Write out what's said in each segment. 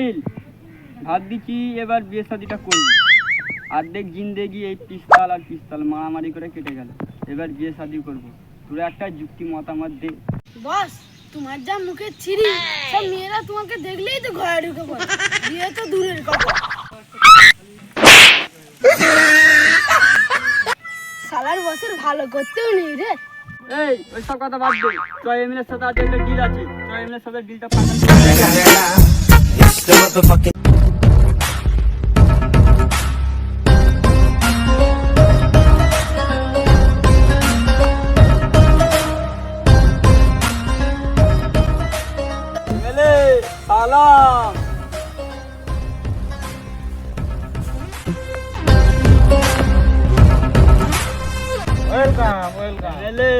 সাহিল ভাবছি এবার বিয়ে শাদিটা করব। অর্ধেক জিন্দেগি এই পিস্তাল আর পিস্তাল মারামারি করে কেটে গেল। এবার বিয়ে শাদি করব। তোরা একটা যুক্তি মতামত দে। বস তোমার যা মুখে ছিরি সব মেয়েরা তোমাকে দেখলেই তো ঘরে ঢুকে পড়ে। বিয়ে তো দূরের কথা। সালার বসের ভালো করতেও নেই রে। এই ওইসব কথা বাদ দে। জয় এমএলএর সাথে আজকে একটা ডিল আছে। জয় এমএলএর সাথে ডিলটা ফাইনাল ওয়েলকাম ওয়েলকাম এমএলএ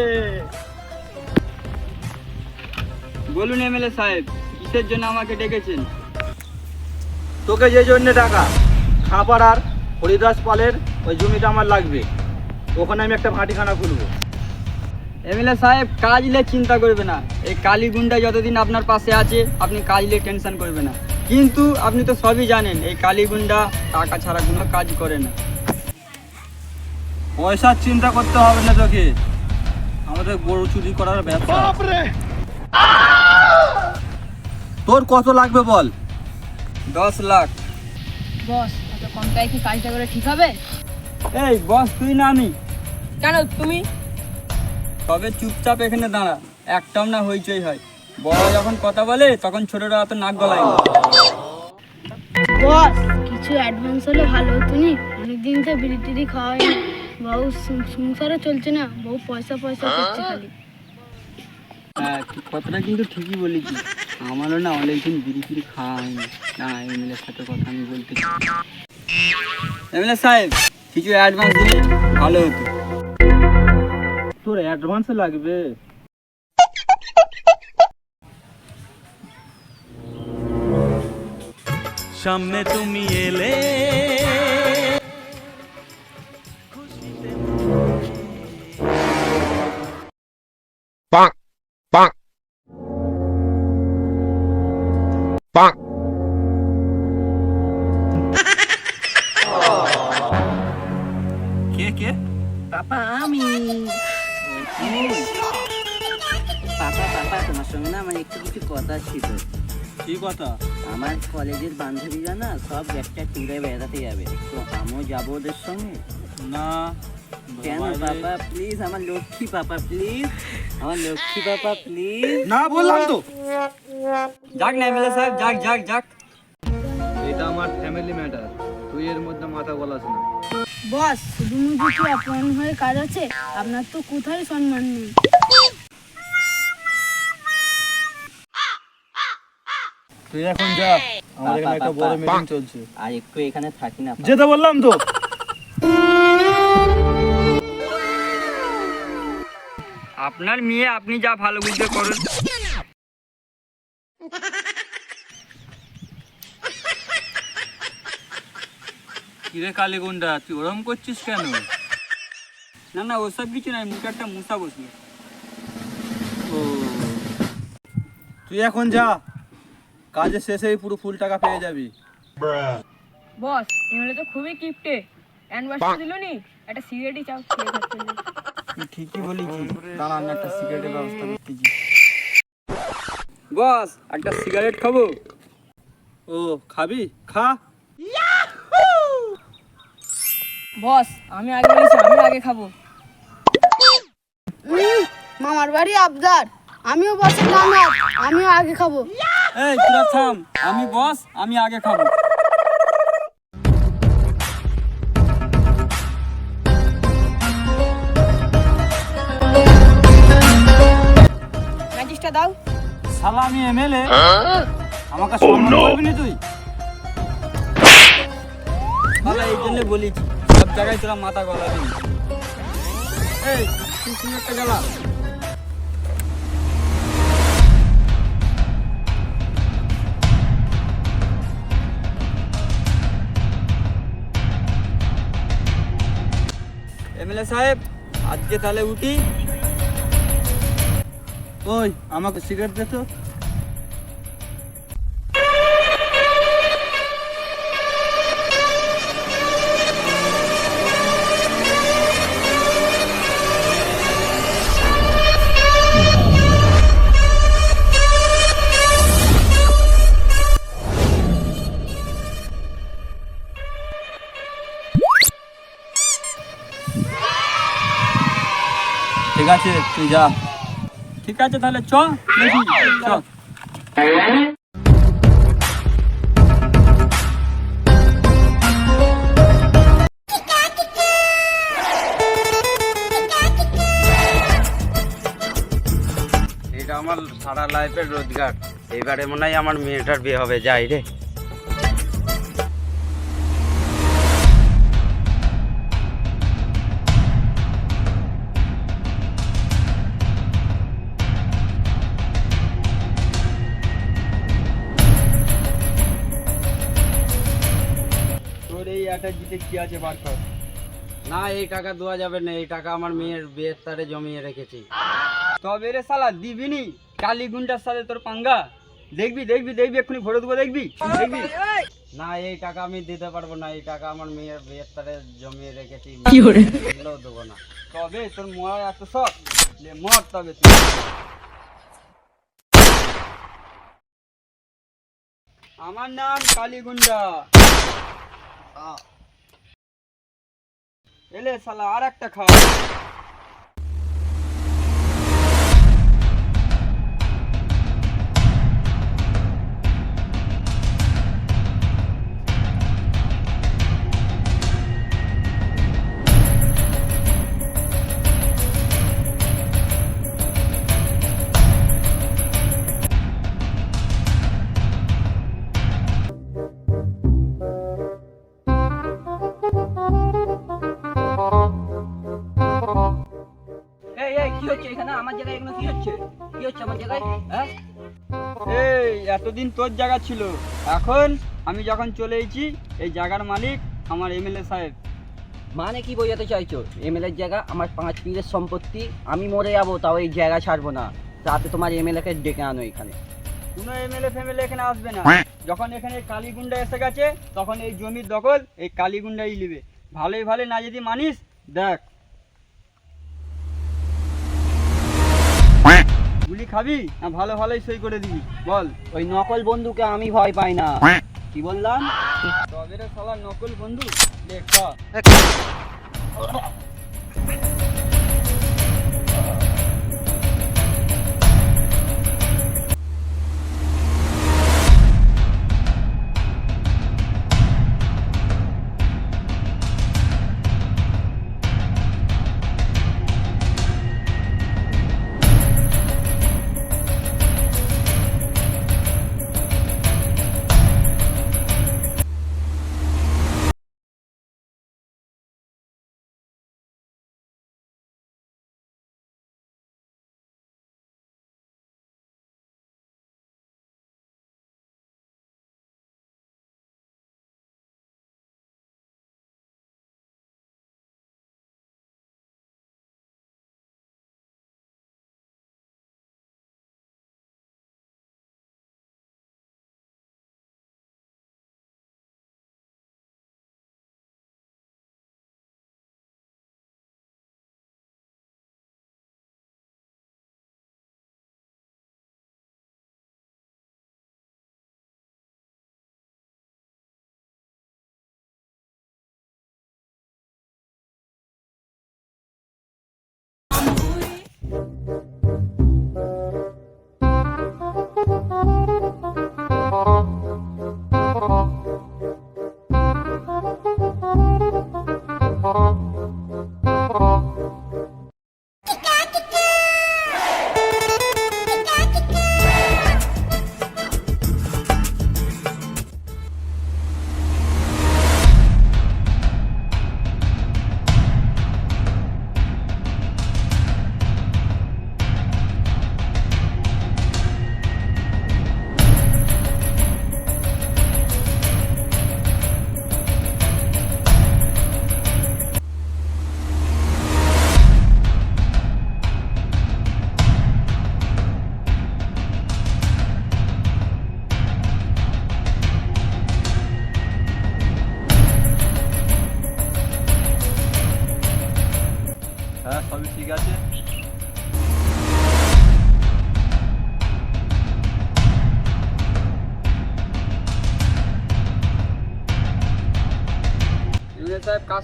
বলুন এমএলএ সাহেব কিসের জন্য আমাকে ডেকেছেন? তোকে যে জন্য টাকা খাপাড়ার হরিদাস পালের ওই জমিটা আমার লাগবে। ওখানে আমি একটা ভাটিখানা খুলবো। এমএলএ সাহেব কাজ নিয়ে চিন্তা করবে না। এই কালী গুন্ডা যতদিন আপনার পাশে আছে আপনি কাজ নিয়ে টেনশন করবে না। কিন্তু আপনি তো সবই জানেন এই কালী গুন্ডা টাকা ছাড়া কোনো কাজ করে না। পয়সার চিন্তা করতে হবে না তোকে। আমাদের গরু চুরি করার ব্যবসা তোর কত লাগবে বল? দশ লাখ। বস এত কম টাকায় কি কাজটা করে ঠিক হবে? এই বস তুই না আমি। কেন তুমি? তবে চুপচাপ এখানে দাঁড়া একটাও না হইচই হয়। বড় যখন কথা বলে তখন ছোটরা অত নাক গলায় বস কিছু অ্যাডভান্স হলে ভালো হতো নি? অনেকদিন তো বিড়ি টিড়ি খাওয়া হয়নি। বউ সংসারও চলছে না বউ পয়সা পয়সা করছে খালি। হ্যাঁ কথাটা কিন্তু ঠিকই বলেছি আমারও না অনেকদিন বিড়ি ফিরি খাওয়া হয়নি। না, এমএলএর সাথে কথা আমি বলতে এমএলএ সাহেব, কিছু অ্যাডভান্স দিলে ভালো হতো। তোর অ্যাডভান্স লাগবে। সামনে তুমি এলে। পাপা আমি। পাপা পাপা তোমার সঙ্গে না আমার একটু কিছু কথা ছিল। কি কথা? আমার কলেজের বান্ধবীরা না সব একটা ট্যুরে বেড়াতে যাবে। তো আমিও যাব ওদের সঙ্গে। না। কেন পাপা প্লিজ আমার লক্ষ্মী পাপা প্লিজ আমার লক্ষ্মী পাপা প্লিজ না বললাম তো। যাক না এমএলএ সাহেব যাক যাক যাক। এটা আমার ফ্যামিলি ম্যাটার তুই এর মধ্যে মাথা গলাস না। বস মুখে কি অপমান হয়ে কাজ আছে? আপনার তো কোথায় সম্মান নেই? তুই এখন যা আমাদের এখানে একটা বড় মিটিং চলছে। আর একটু এখানে থাকি না। যেতে বললাম তো। আপনার মেয়ে আপনি যা ভালো বুঝতে করুন। কিরে কালীগুন্ডা তুই ওরম করছিস কেন? না না ওসব কিছু নাই মুখে একটা মুসা বসল ও। তুই এখন যা কাজের শেষেই পুরো ফুল টাকা পেয়ে যাবি। বস এমএলএ তো খুবই কিপটে। অ্যানিভার্সারি দিল নি একটা সিগারেটই চাও ঠিকই বলেছি। দাঁড়া আমি একটা সিগারেটের ব্যবস্থা করতেছি বস একটা সিগারেট খাব। ও খাবি? খা। বস আমি আগে বলেছি আমি আগে খাব। মামার বাড়ি আবদার। আমিও বসে দামার আমিও আগে খাব। এই তোরা থাম। আমি বস আমি আগে খাব। ম্যাজিসটা দাও। শালা আমি এমএলএ আমাকে সম্মান করবি না তুই? তাহলে এই জন্য বলেছি। জায়গায় তোরা মাথা গলা দিন এই, তুই সিগারেটটা জ্বালা এমএলএ সাহেব, আজকে তাহলে উঠি। ওই, আমাকে সিগারেট দে তো। ঠিক আছে, তুই যা। ঠিক আছে, তাহলে চ চ। এটা আমার সারা লাইফের রোজগার। এবারে মনে হয় আমার মেয়েটার বিয়ে হবে, যাই রে। কি আছে বার কর। না এই টাকা দেওয়া যাবে না এই টাকা আমার মেয়ের বিয়ের তারে জমিয়ে রেখেছি। তবে রে শালা দিবিনি কালী গুন্ডার সাথে তোর পাঙ্গা। দেখবি দেখবি দেখবি এক্ষুনি ভরে দেবো দেখবি? দেখবি? না এই টাকা আমি দিতে পারব না এই টাকা আমার মেয়ের বিয়ের তারে জমিয়ে রেখেছি দেবো না। তবে তোর এত শখ লে মর তবে তুই। আমার নাম কালীগুন্ডা এলে শালা আর একটা খা আমার জায়গায় এগুলো কি হচ্ছে? কি হচ্ছে আমার জায়গায়? হ্যাঁ? এই এতদিন তোর জায়গা ছিল। এখন আমি যখন চলে এসেছি এই জায়গার মালিক আমার এমএলএ সাহেব। মানে কি বোঝাতে চাইছো? এমএলএর জায়গা আমার পাঁচ পীরের সম্পত্তি আমি মরে যাব তাও এই জায়গা ছাড়বো না। তাতে তোমার এমএলএ কে ডেকে আনো এখানে। কোনো এমএলএ ফেমেলে এখানে আসবে না। যখন এখানে কালীগুন্ডা এসে গেছে তখন এই জমির দখল এই কালীগুন্ডাই নেবে। ভালোই ভালো না যদি মানিস দেখ। গুলি খাবি? না ভালো ভালোই সই করে দিবি। বল। ওই নকল বন্ধুকে আমি ভয় পাই না। কি বললাম? তবে রে শালা নকল বন্ধু। দেখা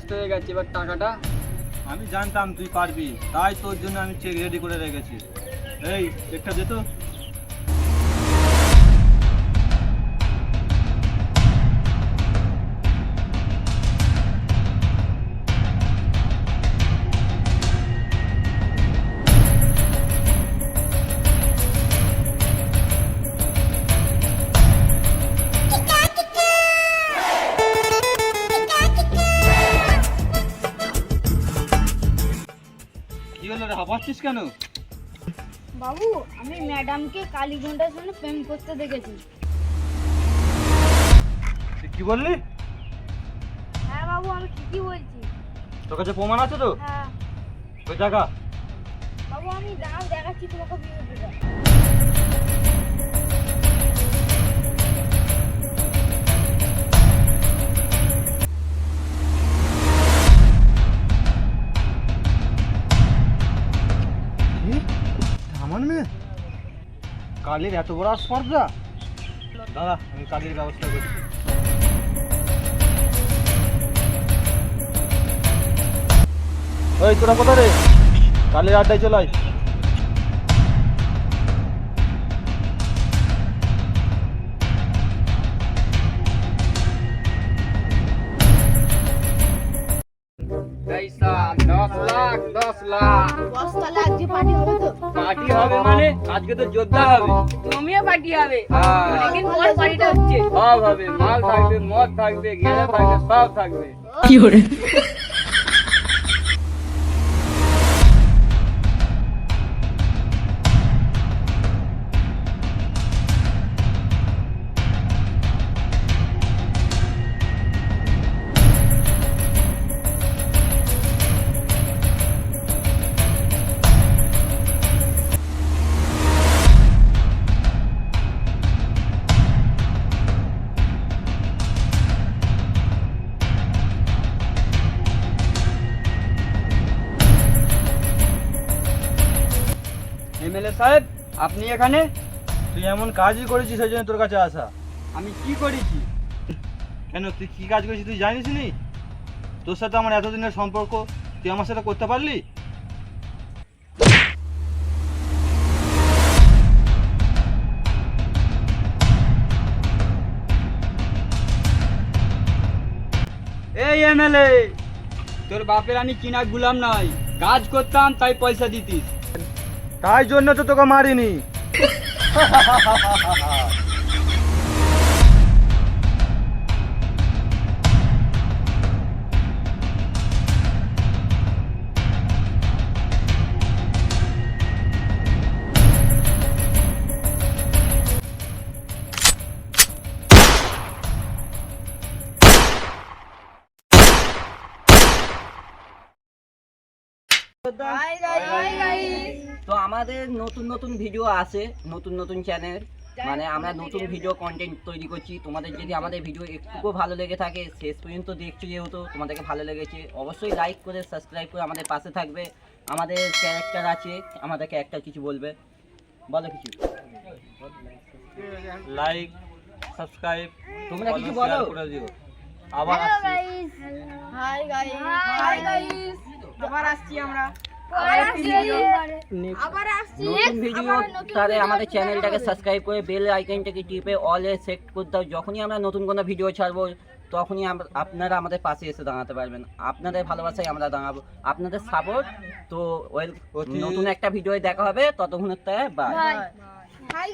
কাজটা হয়ে গেছে এবার টাকাটা। আমি জানতাম তুই পারবি, তাই তোর জন্য আমি চেক রেডি করে রেখেছি। এই চেকটা দে তো। হাঁপাচ্ছিস কেন? বাবু আমি ম্যাডামকে কালীঘণ্টার সামনে প্রেম করতে দেখেছি। তুই কি বললি? হ্যাঁ বাবু আমি ঠিকই বলছি। তোর কাছে প্রমাণ আছে তো? হ্যাঁ। ওই জায়গা। বাবু আমি দাঁড়াও দেখাচ্ছি তোমাকে ভিডিওটা কালির এত বড় স্পর্ধা? দাদা আমি কালির ব্যবস্থা করছি। ওই তোরা কোথায় রে? কালির আড্ডায় চলে আয়। বস্তালে আজকে পার্টি হবে তো পার্টি হবে মানে? আজকে তো যোদ্ধা হবে। তুমিও পার্টি হবে। হ্যাঁ। অনেকদিন পর পার্টিটা হচ্ছে। সব হবে। মাল থাকবে মদ থাকবে গেঁড়া থাকবে সব থাকবে। এমএলএ সাহেব আপনি এখানে? তুই এমন কাজই করেছিস সেই জন্য তোর কাছে আসা। আমি কি করেছি? কেন তুই কি কাজ করেছিস তুই জানিস নি? তোর সাথে আমার এতদিনের সম্পর্ক তুই আমার সাথে করতে পারলি? এই এমএলএ তোর বাপের আমি চিনা গুলাম নাই। কাজ করতাম তাই পয়সা দিতিস। তাই জন্য তো তোকে মারিনি। তো আমাদের নতুন নতুন ভিডিও আসে নতুন নতুন চ্যানেল মানে আমরা নতুন ভিডিও কন্টেন্ট তৈরি করছি। তোমাদের যদি আমাদের ভিডিও একটুকু ভালো লেগে থাকে শেষ পর্যন্ত দেখছ যেহেতু তোমাদেরকে ভালো লেগেছে অবশ্যই লাইক করে সাবস্ক্রাইব করে আমাদের পাশে থাকবে। আমাদের ক্যারেক্টার আছে আমাদের ক্যারেক্টার কিছু বলবে। বলো কিছু। লাইক সাবস্ক্রাইব তোমরা কিছু বলো। আবার হাই গাইস হাই গাইস আবার আসছি আমরা। নতুন ভিডিও তাহলে আমাদের চ্যানেলটাকে সাবস্ক্রাইব করে বেল আইকনটাকে টিপে অলে সেট করে দাও যখনই আমরা নতুন কোনো ভিডিও ছাড়বো তখনই আপনারা আমাদের পাশে এসে দাঁড়াতে পারবেন। আপনাদের ভালোবাসায় আমরা দাঁড়াবো। আপনাদের সাপোর্ট তো ওয়েল নতুন একটা ভিডিও দেখা হবে। ততক্ষণের বাই বাই